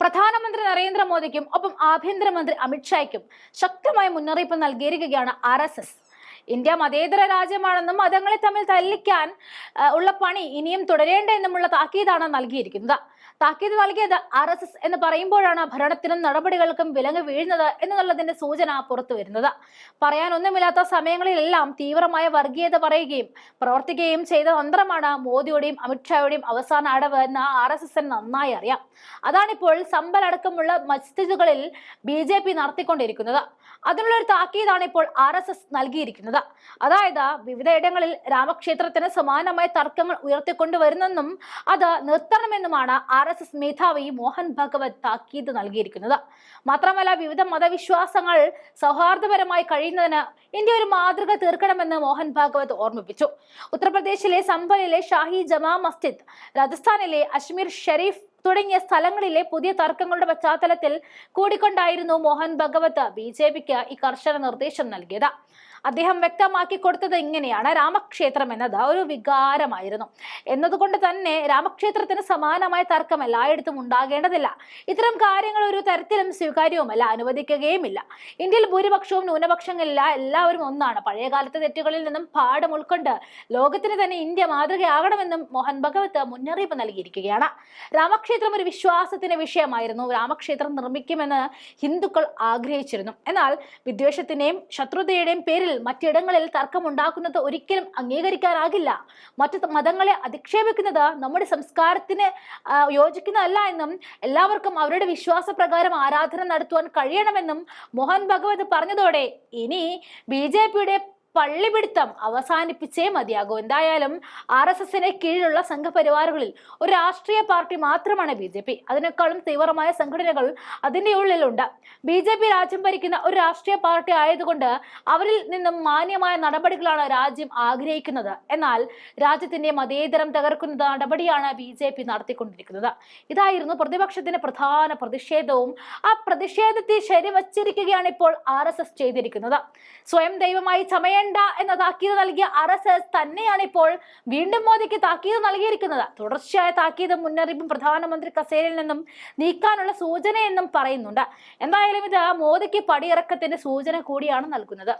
പ്രധാനമന്ത്രി നരേന്ദ്രമോദിക്കും ഒപ്പം ആഭ്യന്തരമന്ത്രി അമിത്ഷായ്ക്കും ശക്തമായ മുന്നറിയിപ്പ് നൽകിയിരിക്കുകയാണ് ആർ ഇന്ത്യ മതേതര രാജ്യമാണെന്നും മതങ്ങളെ തമ്മിൽ തല്ലിക്കാൻ ഉള്ള പണി ഇനിയും തുടരേണ്ട എന്നുമുള്ള താക്കീതാണ് നൽകിയിരിക്കുന്നത്. താക്കീത് നൽകിയത് ആർ എസ് എസ് എന്ന് പറയുമ്പോഴാണ് ഭരണത്തിനും നടപടികൾക്കും വിലങ്ങ് വീഴുന്നത് എന്നുള്ളതിന്റെ സൂചന പുറത്തു വരുന്നത്. പറയാനൊന്നുമില്ലാത്ത സമയങ്ങളിലെല്ലാം തീവ്രമായ വർഗീയത പറയുകയും പ്രവർത്തിക്കുകയും ചെയ്ത തന്ത്രമാണ് മോദിയുടെയും അമിത്ഷായുടെയും അവസാന അടവ് എന്ന് ആർ എസ് എസിന് നന്നായി അറിയാം. അതാണിപ്പോൾ സമ്പലടക്കമുള്ള മസ്ജിദുകളിൽ ബി ജെ പി നടത്തിക്കൊണ്ടിരിക്കുന്നത്. അതിനുള്ള ഒരു താക്കീതാണ് ഇപ്പോൾ ആർ എസ് എസ് നൽകിയിരിക്കുന്നത്. അതായത് വിവിധയിടങ്ങളിൽ രാമക്ഷേത്രത്തിന് സമാനമായ തർക്കങ്ങൾ ഉയർത്തിക്കൊണ്ടുവരുന്നെന്നും അത് നിർത്തണമെന്നുമാണ് ആർ എസ് എസ് മേധാവി മോഹൻ ഭഗവത് താക്കീത് നൽകിയിരിക്കുന്നത്. മാത്രമല്ല വിവിധ മതവിശ്വാസങ്ങൾ സൗഹാർദ്ദപരമായി കഴിയുന്നതിന് ഇന്ത്യ ഒരു മാതൃക തീർക്കണമെന്ന് മോഹൻ ഭാഗവത് ഓർമ്മിപ്പിച്ചു. ഉത്തർപ്രദേശിലെ സംഭലിലെ ഷാഹി ജമാ മസ്ജിദ് രാജസ്ഥാനിലെ അജ്മീർ ഷെരീഫ് തുടങ്ങിയ സ്ഥലങ്ങളിലെ പുതിയ തർക്കങ്ങളുടെ പശ്ചാത്തലത്തിൽ കൂടിക്കൊണ്ടായിരുന്നു മോഹൻ ഭഗവത് ബി ജെ പിക്ക് ഈ കർശന നിർദ്ദേശം നൽകിയത്. അദ്ദേഹം വ്യക്തമാക്കി കൊടുത്തത് ഇങ്ങനെയാണ്. രാമക്ഷേത്രം എന്നത് ഒരു വികാരമായിരുന്നു. എന്നതുകൊണ്ട് തന്നെ രാമക്ഷേത്രത്തിന് സമാനമായ തർക്കം എല്ലായിടത്തും ഉണ്ടാകേണ്ടതില്ല. ഇത്തരം കാര്യങ്ങൾ ഒരു തരത്തിലും സ്വീകാര്യവുമല്ല അനുവദിക്കുകയുമില്ല. ഇന്ത്യയിൽ ഭൂരിപക്ഷവും ന്യൂനപക്ഷങ്ങളില്ല എല്ലാവരും ഒന്നാണ്. പഴയകാലത്തെ തെറ്റുകളിൽ നിന്നും പാഠം ഉൾക്കൊണ്ട് ലോകത്തിന് തന്നെ ഇന്ത്യ മാതൃകയാകണമെന്നും മോഹൻ ഭഗവത് മുന്നറിയിപ്പ് നൽകിയിരിക്കുകയാണ്. രാമക്ഷേത്രം ഒരു വിശ്വാസത്തിന്റെ വിഷയമായിരുന്നു. രാമക്ഷേത്രം നിർമ്മിക്കുമെന്ന് ഹിന്ദുക്കൾ ആഗ്രഹിച്ചിരുന്നു. എന്നാൽ വിദ്വേഷത്തിന്റെയും ശത്രുതയുടെയും പേരിൽ മറ്റിടങ്ങളിൽ തർക്കമുണ്ടാക്കുന്നത് ഒരിക്കലും അംഗീകരിക്കാനാകില്ല. മറ്റു മതങ്ങളെ അധിക്ഷേപിക്കുന്നത് നമ്മുടെ സംസ്കാരത്തിന് യോജിക്കുന്നതല്ല എന്നും എല്ലാവർക്കും അവരുടെ വിശ്വാസപ്രകാരം ആരാധന നടത്തുവാൻ കഴിയണമെന്നും മോഹൻ ഭഗവത് പറഞ്ഞതോടെ ഇനി ബി ജെ പിയുടെ പള്ളിപിടുത്തം അവസാനിപ്പിച്ചേ മതിയാകൂ. എന്തായാലും ആർ എസ് എസിന് കീഴിലുള്ള സംഘപരിവാറുകളിൽ ഒരു രാഷ്ട്രീയ പാർട്ടി മാത്രമാണ് ബി ജെ പി. അതിനേക്കാളും തീവ്രമായ സംഘടനകൾ അതിന്റെ ഉള്ളിലുണ്ട്. ബി ജെ പി രാജ്യം ഭരിക്കുന്ന ഒരു രാഷ്ട്രീയ പാർട്ടി ആയതുകൊണ്ട് അവരിൽ നിന്നും മാന്യമായ നടപടികളാണ് രാജ്യം ആഗ്രഹിക്കുന്നത്. എന്നാൽ രാജ്യത്തിന്റെ മതേതരം തകർക്കുന്ന നടപടിയാണ് ബി ജെ പി നടത്തിക്കൊണ്ടിരിക്കുന്നത്. ഇതായിരുന്നു പ്രതിപക്ഷത്തിന്റെ പ്രധാന പ്രതിഷേധവും ആ പ്രതിഷേധത്തെ ശരിവച്ചിരിക്കുകയാണ് ഇപ്പോൾ ആർ എസ് എസ് ചെയ്തിരിക്കുന്നത്. സ്വയം ദൈവമായി ചമയേണ്ട എന്ന താക്കീത് നൽകിയ ആർ എസ് എസ് തന്നെയാണ് ഇപ്പോൾ വീണ്ടും മോദിക്ക് താക്കീത് നൽകിയിരിക്കുന്നത്. തുടർച്ചയായ താക്കീത് മുന്നറിയിപ്പും പ്രധാനമന്ത്രി കസേരയിൽ നിന്നും നീക്കാനുള്ള സൂചനയെന്നും പറയുന്നുണ്ട്. എന്തായാലും ഇത് മോദിക്ക് പടിയിറക്കത്തിന്റെ സൂചന കൂടിയാണ് നൽകുന്നത്.